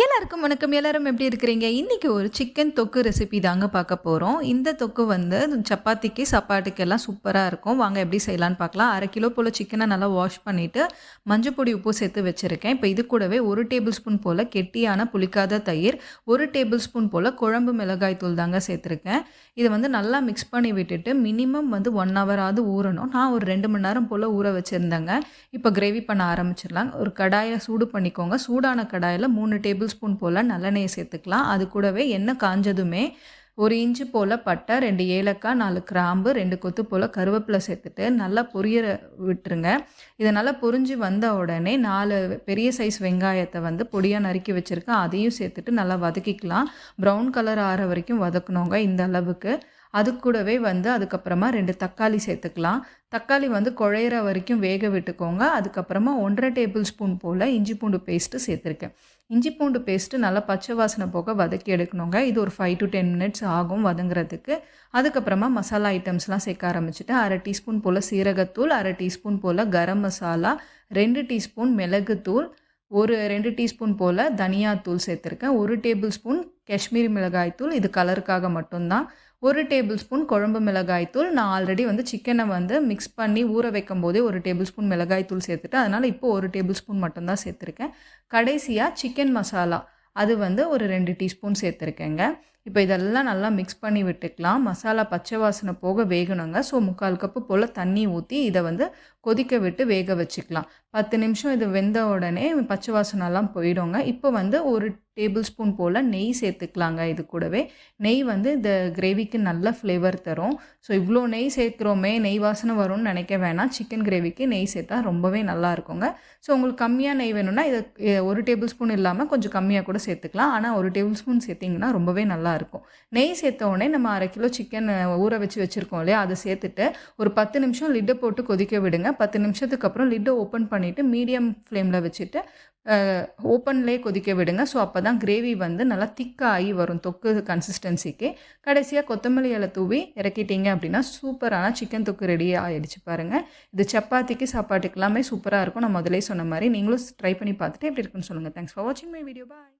எல்லாருக்கும் வணக்கம். எல்லாரும் எப்படி இருக்கிறீங்க? இன்றைக்கி ஒரு சிக்கன் தொக்கு ரெசிபி தாங்க பார்க்க போகிறோம் இந்த தொக்கு வந்து சப்பாத்திக்கு சப்பாட்டுக்கெல்லாம் சூப்பராக இருக்கும். வாங்க எப்படி செய்யலான்னு பார்க்கலாம். அரை கிலோ போல் சிக்கனை நல்லா வாஷ் பண்ணிவிட்டு மஞ்சள் பொடி உப்பு சேர்த்து வச்சுருக்கேன். இப்போ இது கூடவே ஒரு டேபிள் ஸ்பூன் போல் கெட்டியான புளிக்காத தயிர் ஒரு டேபிள் ஸ்பூன் போல் குழம்பு மிளகாய் தூள் தாங்க சேர்த்துருக்கேன். இதை வந்து நல்லா மிக்ஸ் பண்ணி விட்டுட்டு மினிமம் வந்து ஒன் ஹவராவது ஊறணும். நான் ஒரு ரெண்டு மணி நேரம் போல் ஊற வச்சுருந்தேங்க. இப்போ கிரேவி பண்ண ஆரம்பிச்சிடலாம். ஒரு கடாயை சூடு பண்ணிக்கோங்க. சூடான கடாயில் மூணு டேபிள் டேபிள் ஸ்பூன் போல் நல்லெண்ணெயை சேர்த்துக்கலாம். அது கூடவே எண்ணெய் காஞ்சதுமே ஒரு இன்ச்சு போல் பட்டை ரெண்டு ஏலக்காய் நாலு கிராம்பு ரெண்டு கொத்து போல் கருவேப்பிலை சேர்த்துட்டு நல்லா பொரியற விட்டுருங்க. இதை நல்லா பொரிஞ்சு வந்த உடனே நாலு பெரிய சைஸ் வெங்காயத்தை வந்து பொடியாக நறுக்கி வச்சுருக்கேன். அதையும் சேர்த்துட்டு நல்லா வதக்கிக்கலாம். ப்ரௌன் கலர் ஆற வரைக்கும் வதக்கணுங்க இந்த அளவுக்கு. அது கூடவே வந்து அதுக்கப்புறமா ரெண்டு தக்காளி சேர்த்துக்கலாம். தக்காளி வந்து குழையிற வரைக்கும் வேக விட்டுக்கோங்க. அதுக்கப்புறமா ஒன்றரை டேபிள் ஸ்பூன் போல் இஞ்சி பூண்டு பேஸ்ட்டு சேர்த்துருக்கேன். இஞ்சி பூண்டு பேஸ்ட்டு நல்லா பச்சை வாசனை போக வதக்கி எடுக்கணுங்க. இது ஒரு ஃபைவ் டு டென் மினிட்ஸ் ஆகும் வதங்குறதுக்கு. அதுக்கப்புறமா மசாலா ஐட்டம்ஸ்லாம் சேர்க்க ஆரம்பிச்சுட்டு அரை டீஸ்பூன் போல் சீரகத்தூள் அரை டீஸ்பூன் போல் கரம் மசாலா ரெண்டு டீஸ்பூன் மிளகுத்தூள் ஒரு ரெண்டு டீஸ்பூன் போல் தனியாத்தூள் சேர்த்துருக்கேன். ஒரு டேபிள் ஸ்பூன் காஷ்மீரி மிளகாய்த்தூள் இது கலருக்காக மட்டும்தான். ஒரு டேபிள் ஸ்பூன் குழம்பு மிளகாய் தூள். நான் ஆல்ரெடி வந்து சிக்கனை வந்து மிக்ஸ் பண்ணி ஊற வைக்கும் போதே ஒரு டேபிள் ஸ்பூன் மிளகாய் தூள் சேர்த்துட்டு அதனால் இப்போ ஒரு டேபிள் ஸ்பூன் மட்டும்தான் சேர்த்துருக்கேன். கடைசியாக சிக்கன் மசாலா. அது வந்து ஒரு ரெண்டு டீஸ்பூன் சேர்த்துருக்கேங்க. இப்போ இதெல்லாம் நல்லா மிக்ஸ் பண்ணி விட்டுக்கலாம். மசாலா பச்சை வாசனை போக வேகணுங்க. ஸோ முக்கால் கப்பு போல் தண்ணி ஊற்றி இதை வந்து கொதிக்க விட்டு வேக வச்சுக்கலாம். பத்து நிமிஷம் இது வெந்த உடனே பச்சை வாசனைலாம் போயிடுங்க. இப்போ வந்து ஒரு டேபிள் ஸ்பூன் போல் நெய் சேர்த்துக்கலாங்க இது கூடவே. நெய் வந்து இந்த கிரேவிக்கு நல்ல ஃப்ளேவர் தரும். ஸோ இவ்வளோ நெய் சேர்க்குறோமே நெய் வாசனை வரும்னு நினைக்க வேணாம். சிக்கன் கிரேவிக்கு நெய் சேர்த்தா ரொம்பவே நல்லா இருக்குங்க. ஸோ உங்களுக்கு கம்மியாக நெய் வேணும்னா இதை ஒரு டேபிள் ஸ்பூன் இல்லாமல் கொஞ்சம் கம்மியாக கூட சேர்த்துக்கலாம். ஆனால் ஒரு டேபிள் ஸ்பூன் சேர்த்திங்கன்னா ரொம்பவே நல்லா நல்லாயிருக்கும் நெய் சேர்த்த உடனே நம்ம அரை கிலோ சிக்கன் ஊற வச்சு வச்சுருக்கோம் இல்லையா? அதை சேர்த்துட்டு ஒரு பத்து நிமிஷம் லிட்டை போட்டு கொதிக்க விடுங்க. பத்து நிமிஷத்துக்கு அப்புறம் லிட்டை ஓப்பன் பண்ணிவிட்டு மீடியம் ஃப்ளேமில் வச்சுட்டு ஓப்பன்லேயே கொதிக்க விடுங்க. ஸோ அப்போ தான் கிரேவி வந்து நல்லா திக்காகி வரும் தொக்கு கன்சிஸ்டன்சிக்கு கடைசியாக கொத்தமல்லி இலை தூவி இறக்கிட்டீங்க அப்படின்னா சூப்பரான சிக்கன் தொக்கு ரெடி ஆகிடுச்சு பாருங்கள் இது சப்பாத்திக்கு சாப்பாட்டுக்கு எல்லாமே சூப்பராக இருக்கும். நான் முதலே சொன்ன மாதிரி நீங்களும் ட்ரை பண்ணி பார்த்துட்டு எப்படி இருக்குன்னு சொல்லுங்கள் தேங்க்ஸ் ஃபார் வாட்சிங் மை வீடியோ பாய்